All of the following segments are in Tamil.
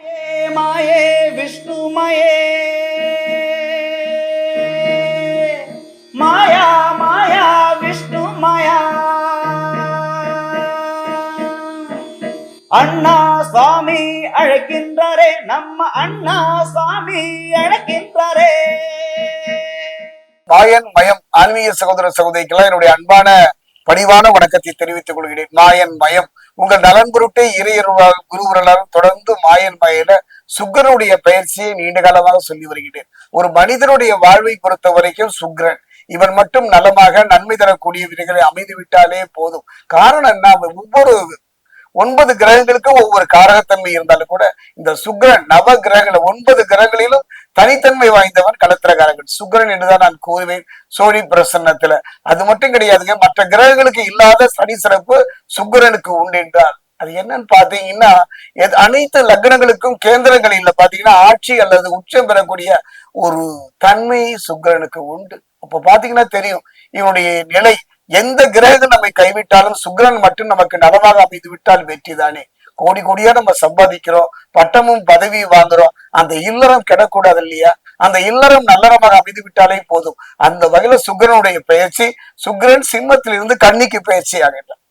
மாயே விஷ்ணுமயே மாயா. மாயா விஷ்ணு மாயா. அண்ணா சுவாமி அழைக்கின்றாரே நம்ம அண்ணா சுவாமி அழைக்கின்றாரே. மாயன் மயம் ஆன்மீக சகோதர சகோதரிக்கெல்லாம் என்னுடைய அன்பான பணிவான வணக்கத்தை தெரிவித்துக் கொள்கிறேன். மாயன் மயம். உங்கள் நலன் பொருட்டே இறையருளால் குருவரலாலும் தொடர்ந்து மாயன் மாயில சுக்கரனுடைய பயிற்சியை நீண்ட காலமாக சொல்லி வருகிறேன். ஒரு மனிதனுடைய வாழ்வை பொறுத்த வரைக்கும் சுக்கிரன். இவன் மட்டும் நலமாக நன்மை தரக்கூடிய விதைகளை அமைந்து விட்டாலே போதும். காரணம் என்ன? ஒவ்வொரு ஒன்பது கிரகங்களுக்கும் ஒவ்வொரு காரகத்தன்மை இருந்தாலும் கூட இந்த சுக்கிரன் நவ கிரகங்கள் ஒன்பது கிரகங்களிலும் தனித்தன்மை வாய்ந்தவன் கலத்திரகாரகன் சுக்கிரன் என்றுதான் நான் கூறுவேன். சோழி பிரசன்னத்துல. அது மட்டும் கிடையாதுங்க. மற்ற கிரகங்களுக்கு இல்லாத சனி சிறப்பு சுக்கிரனுக்கு உண்டு என்றால். அது என்னன்னு பாத்தீங்கன்னா எது- அனைத்து லக்னங்களுக்கும் கேந்திரங்களில் பாத்தீங்கன்னா ஆட்சி அல்லது உச்சம் பெறக்கூடிய ஒரு தன்மை சுக்கிரனுக்கு உண்டு. அப்ப பாத்தீங்கன்னா தெரியும். இவனுடைய நிலை எந்த கிரகம் நம்மை கைவிட்டாலும் சுக்ரன் மட்டும் நமக்கு நலமாக அமைந்து விட்டால் வெற்றி தானே கோடி கோடியா நம்ம சம்பாதிக்கிறோம் பட்டமும் பதவியும் வாங்குறோம். அந்த இல்லறம் கெடக்கூடாது இல்லையா? அந்த இல்லறம் நல்லறமாக அமைந்து விட்டாலே போதும். அந்த வகையில சுக்ரனுடைய பெயர்ச்சி சுக்கிரன் சிம்மத்திலிருந்து கன்னிக்கு பெயர்ச்சி ஆகின்றான்.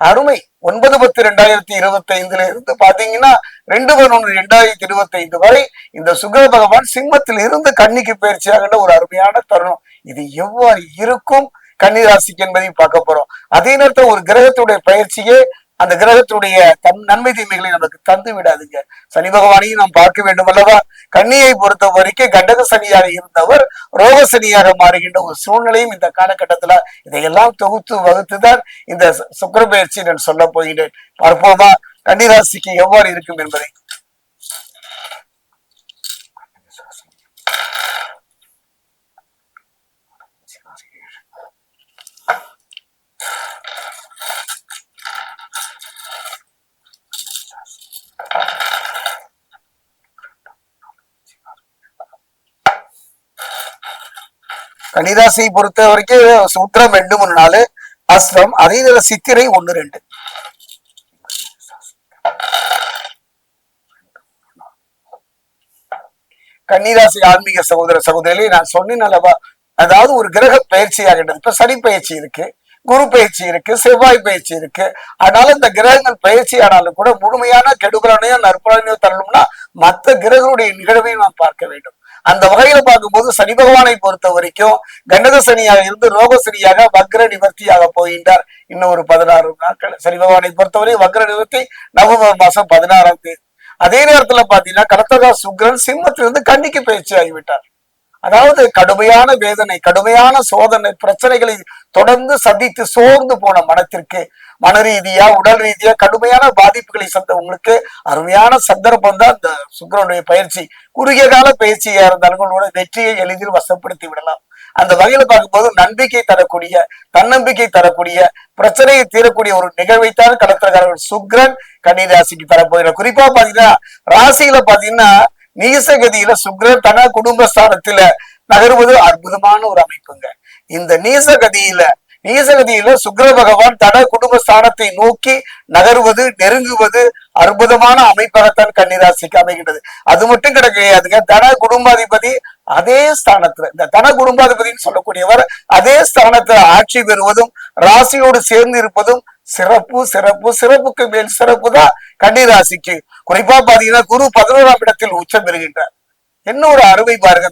அருமை. ஒன்பது பத்து ரெண்டாயிரத்தி இருபத்தி ஐந்துல இருந்து பாத்தீங்கன்னா ரெண்டு பதினொன்று ரெண்டாயிரத்தி இருபத்தி ஐந்து வரை இந்த சுக்கிர பகவான் சிம்மத்தில் இருந்து கன்னிக்கு பயிற்சியாகின்ற ஒரு அருமையான தருணம். இது எவ்வாறு இருக்கும்? கன்னிராசிக்கு என்பதையும் பார்க்க போறோம். அதே நேரத்தில் ஒரு கிரகத்துடைய பயிற்சியே அந்த கிரகத்துடைய தன் நன்மை தீமைகளை நமக்கு தந்து விடாதுங்க. சனி பகவானையும் நாம் பார்க்க வேண்டும் அல்லவா? கண்ணியை பொறுத்த வரைக்கும் கண்டக சனியாக இருந்தவர் ரோக சனியாக மாறுகின்ற ஒரு சூழ்நிலையும் இந்த காலகட்டத்துல இதையெல்லாம் தொகுத்து வகுத்துதான் இந்த சுக்கர பயிற்சி நான் சொல்ல போகிறேன். பார்ப்போமா? கன்னிராசிக்கு எவ்வாறு இருக்கும் என்பதை. கன்னிராசியை பொறுத்த வரைக்கும் சூத்திரம் ரெண்டு மூணு நாலு அஸ்தம் அதே நேரம் சித்திரை ஒன்று ரெண்டு. கன்னிராசி ஆன்மீக சகோதர சகோதரி நான் சொன்னேன் அல்லவா அதாவது ஒரு கிரக பயிற்சி ஆகின்றது இப்ப சனி பயிற்சி இருக்கு குரு பயிற்சி இருக்கு செவ்வாய் பயிற்சி இருக்கு. அதனால இந்த கிரகங்கள் பயிற்சி ஆனாலும் கூட முழுமையான கெடுபலனையோ நற்பலனையோ தரணும்னா மற்ற கிரகங்களுடைய நிகழ்வையும் நாம் பார்க்க வேண்டும். அந்த வகையில பார்க்கும்போது சனி பகவானை பொறுத்த வரைக்கும் கண்டக சனியாக இருந்து ரோக சனியாக வக்ர நிவர்த்தியாக போகின்றார். இன்னும் ஒரு பதினாறு நாட்கள். சனி பகவானை பொறுத்தவரை வக்ர நிவர்த்தி நவம்பர் மாசம் பதினாறாம் தேதி. அதே நேரத்துல பாத்தீங்கன்னா கடத்தகா சுக்கிரன் சிம்மத்திலிருந்து கன்னிக்கு பயிற்சி ஆகிவிட்டார் அதாவது கடுமையான வேதனை கடுமையான சோதனை பிரச்சனைகளை தொடர்ந்து சந்தித்து சோர்ந்து போன மனத்திற்கு மன ரீதியா உடல் ரீதியா கடுமையான பாதிப்புகளை சந்தவங்களுக்கு அருமையான சந்தர்ப்பம் தான் இந்த சுக்கரனுடைய பயிற்சி. குறுகிய கால பயிற்சியா இருந்தாலும் கூட வெற்றியை எளிதில் வசப்படுத்தி விடலாம். அந்த வகையில பார்க்கும்போது நம்பிக்கை தரக்கூடிய தன்னம்பிக்கை தரக்கூடிய பிரச்சனையை தீரக்கூடிய ஒரு நிகழ்வைத்தான் கடத்திரக்காரர்கள் சுக்ரன் கன்னி ராசிக்கு தரப்போகிறார். குறிப்பா பாத்தீங்கன்னா ராசியில பாத்தீங்கன்னா நீசகதியில சுக்ரன் தன குடும்பஸ்தானத்துல நகருவது அற்புதமான ஒரு அமைப்புங்க. இந்த நீசகதியில நீசகதியில சுக்ர பகவான் தன குடும்பஸ்தானத்தை நோக்கி நகருவது நெருங்குவது அற்புதமான அமைப்பாகத்தான் கன்னிராசிக்கு அமைகின்றது. அது மட்டும் கிடையாதுங்க தன குடும்பாதிபதி அதே ஸ்தானத்துல இந்த தன குடும்பாதிபதினு சொல்லக்கூடியவர் அதே ஸ்தானத்துல ஆட்சி பெறுவதும் ராசியோடு சேர்ந்து இருப்பதும் சிறப்பு சிறப்பு சிறப்புக்கு மேல் சிறப்பு தான் கன்னிராசிக்கு. குறிப்பா பாத்தீங்கன்னா குரு பதினோராம் இடத்தில் உச்சம் பெறுகின்றார். என்ன ஒரு அருமை பாருங்க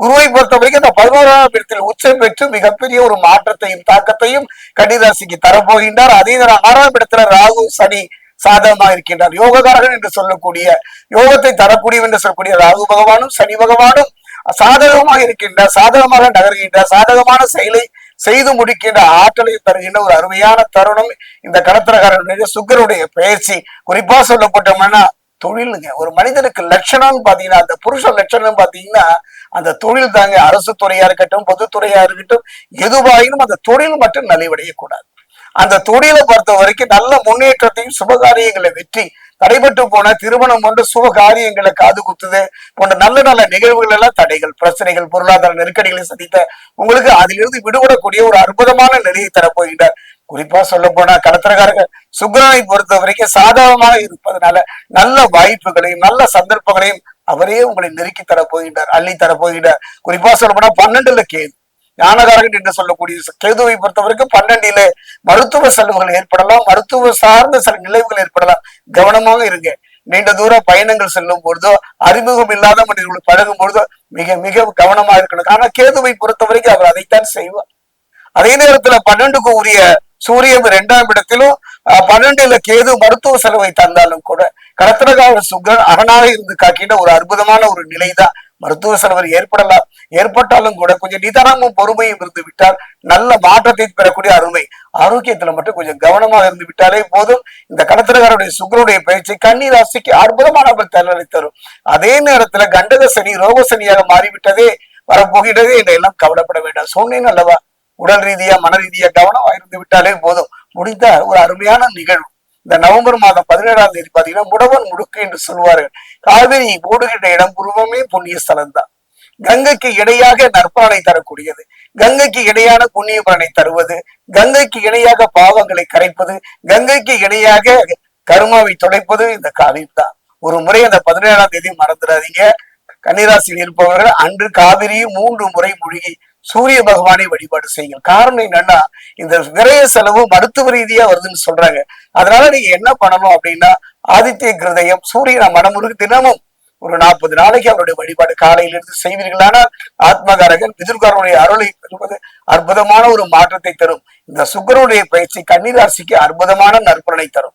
குருவை பொறுத்த வரைக்கும் இந்த பதினோராம் இடத்தில் உச்சம் பெற்று மிகப்பெரிய ஒரு மாற்றத்தையும் தாக்கத்தையும் கன்னிராசிக்கு தரப்போகின்றார். அதே நேரம் ஆறாம் இடத்துல ராகு சனி சாதகமாக இருக்கின்றார். யோககாரகன் என்று சொல்லக்கூடிய யோகத்தை தரக்கூடிய என்று சொல்லக்கூடிய ராகு பகவானும் சனி பகவானும் சாதகமாக இருக்கின்றார். சாதகமாக நகர்கின்றார். சாதகமான செயலை செய்து முடிக்கின்ற ஆற்றலை தருகின்ற ஒரு அருமையான தருணம். இந்த கடத்திரக்காரனுடைய சுக்கருடைய பயிற்சி குறிப்பா சொல்லப்பட்டோம்னா தொழிலுங்க. ஒரு மனிதனுக்கு லட்சணம்னு பாத்தீங்கன்னா அந்த புருஷ லட்சணம் பாத்தீங்கன்னா அந்த தொழில் தாங்க அரசு துறையா இருக்கட்டும் பொதுத்துறையா இருக்கட்டும் எதுவாயினும் அந்த தொழில் மட்டும் நலிவடையக்கூடாது. அந்த தொழிலை பொறுத்த வரைக்கும் நல்ல முன்னேற்றத்தையும் சுபகாரியங்களை வெற்றி தடைபட்டு போன திருமணம் போன்ற சுக காரியங்களை காது குத்துது போன்ற நல்ல நல்ல நிகழ்வுகள் எல்லாம் தடைகள் பிரச்சனைகள் பொருளாதார நெருக்கடிகளை சந்தித்த உங்களுக்கு அதிலிருந்து விடுபடக்கூடிய ஒரு அற்புதமான நிலையை தரப்போகின்றார். குறிப்பா சொல்ல போனா கடத்திரக்காரர்கள் சுக்கிரனை பொறுத்த வரைக்கும் சாதகமாக இருப்பதனால நல்ல வாய்ப்புகளையும் நல்ல சந்தர்ப்பங்களையும் அவரே உங்களை நெருக்கி தர போகின்றார் அள்ளி தர போகின்றார் குறிப்பா சொல்ல போனா பன்னெண்டுல கேது. ஞானகாரகன் என்று சொல்லக்கூடிய கேதுவை பொறுத்தவரைக்கும் பன்னெண்டில மருத்துவ செலவுகள் ஏற்படலாம் மருத்துவ சார்ந்த சில நிலைவுகள் ஏற்படலாம். கவனமாக இருங்க. நீண்ட தூர பயணங்கள் செல்லும் பொழுதோ அறிமுகம் இல்லாத மனிதர்கள் பழகும் பொழுதோ மிக மிக கவனமா இருக்கணும். ஆனா கேதுவை பொறுத்த வரைக்கும் அவர் அதைத்தான் செய்வார். அதே நேரத்துல பன்னெண்டுக்கு உரிய சூரியன் இரண்டாம் இடத்திலும் பன்னெண்டுல கேது மருத்துவ செலவை தந்தாலும் கூட கடத்திரகால சுகர் அரணாக இருந்து காக்கின்ற ஒரு அற்புதமான ஒரு நிலைதான். மருத்துவ செலவர் ஏற்படலாம் ஏற்பட்டாலும் கூட கொஞ்சம் நிதானமும் பொறுமையும் இருந்து விட்டால் நல்ல மாற்றத்தை பெறக்கூடிய அருமை. ஆரோக்கியத்துல மட்டும் கொஞ்சம் கவனமாக இருந்து விட்டாலே போதும். இந்த கடத்திரகாருடைய சுக்கரனுடைய பயிற்சி கண்ணீர் ராசிக்கு அற்புதமான பலனை தரும் அதே நேரத்துல கண்டக சனி ரோக சனியாக மாறிவிட்டதே வரப்போகின்றதே என்றெல்லாம் கவலைப்பட வேண்டாம். சொன்னேன் அல்லவா? உடல் ரீதியா மன ரீதியா கவனமா இருந்து விட்டாலே போதும். முடிந்த ஒரு அருமையான நிகழ்வு. இந்த நவம்பர் மாதம் பதினேழாம் தேதி பாத்தீங்கன்னா முடவன் முடுக்கு என்று சொல்வார்கள் காவிரி ஓடுகின்ற இடம் பூர்வமே புண்ணிய ஸ்தலம் தான் கங்கைக்கு இணையாக நற்பலனை தரக்கூடியது. கங்கைக்கு இணையான புண்ணிய பலனை தருவது கங்கைக்கு இணையாக பாவங்களை கரைப்பது கங்கைக்கு இணையாக கருமாவை துடைப்பது இந்த காவிரி தான் ஒரு முறை அந்த பதினேழாம் தேதி மறந்துடாதீங்க. கன்னிராசியில் இருப்பவர்கள் அன்று காவிரியும் மூன்று முறை மூழ்கி சூரிய பகவானை வழிபாடு செய்யுங்கள். காரணம் என்னன்னா இந்த விரய செலவு மருத்துவ ரீதியா வருதுன்னு சொல்றாங்க. அதனால நீங்க என்ன பண்ணணும் அப்படின்னா ஆதித்ய கிருதயம் சூரியனை மனமுருக்கு தினமும் ஒரு நாற்பது நாளைக்கு அவருடைய வழிபாடு காலையிலிருந்து செய்வீர்களானால் ஆத்மகாரகன் பிதுர்காரனுடைய அருளை பெறுவது அற்புதமான ஒரு மாற்றத்தை தரும். இந்த சுக்கரனுடைய பயிற்சி கன்னிராசிக்கு அற்புதமான நற்பலனை தரும்.